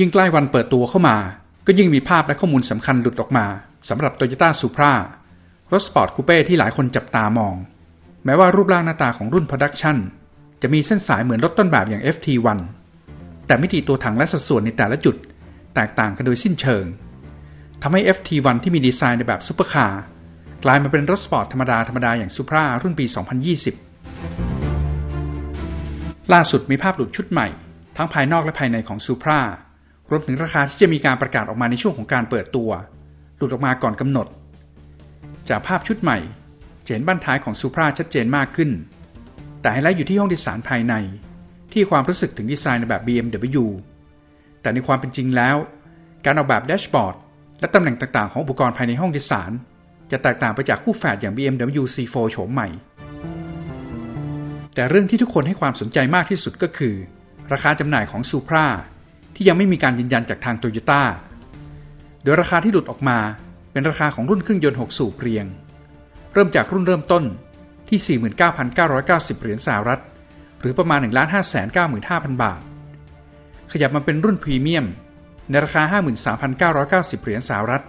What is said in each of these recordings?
ยิ่งใกล้วันเปิดตัวเข้ามา ก็ยิ่งมีภาพและข้อมูลสำคัญหลุดออกมาสำหรับ Toyota Supra รถสปอร์ตคูเป้ที่หลายคนจับตามอง แม้ว่ารูปร่างหน้าตาของรุ่น Production จะมีเส้นสายเหมือนรถต้นแบบอย่าง FT1 แต่มิติตัวถังและสัดส่วนในแต่ละจุด แตกต่างกันโดยสิ้นเชิงทำให้ FT1 ที่มีดีไซน์ในแบบซุปเปอร์คาร์กลายมาเป็นรถสปอร์ตธรรมดาธรรมดาอย่าง Supra รุ่นปี 2020 ล่าสุดมีภาพหลุดชุดใหม่ ทั้งภายนอกและภายในของ Supra รวมถึงราคาที่จะมีการประกาศออกมาในช่วงของการเปิดตัว หลุดออกมาก่อนกำหนด จากภาพชุดใหม่เห็นบั้นท้ายของ Supra ชัดเจนมากขึ้น แต่ไฮไลท์อยู่ที่ห้องดยสารภายใน ที่ความรู้สึกถึงดีไซน์ในแบบ BMW แต่ในความเป็นจริงแล้ว การออกแบบแดชบอร์ดและตำแหน่งต่างๆ ของอุปกรณ์ภายในห้องดยสาร จะแตกต่างไปจากคู่แฝดอย่าง BMW C4 โฉมใหม่ แต่เรื่องที่ทุกคนให้ความสนใจมากที่สุดก็คือ ราคาจำหน่ายของ Supra ที่ยังไม่มีการยืนยันจากทางโตโยต้า โดยราคาที่หลุดออกมาเป็นราคาของรุ่นเครื่องยนต์ 6 สูบเรียง เริ่มจากรุ่นเริ่มต้นที่ 49,990 เหรียญสหรัฐ หรือประมาณ 1,595,000 บาท ขยับมาเป็นรุ่นพรีเมียม ในราคา 53,990 เหรียญสหรัฐ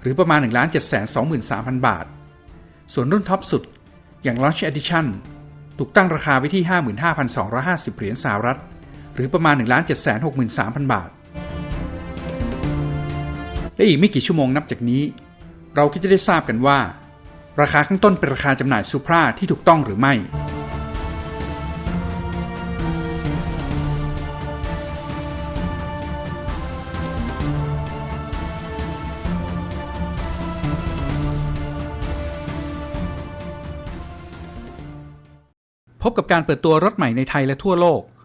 หรือประมาณ 1,723,000 บาท ส่วนรุ่นท็อปสุดอย่าง Launch Edition ถูกตั้งราคาไว้ที่ 55,250 เหรียญสหรัฐ หรือประมาณ 1,763,000 บาท และอีกไม่กี่ชั่วโมงนับจากนี้ เราก็จะได้ทราบกันว่า ราคาข้างต้นเป็นราคาจำหน่ายซูปราที่ถูกต้องหรือไม่ พบกับการเปิดตัวรถใหม่ในไทยและทั่วโลก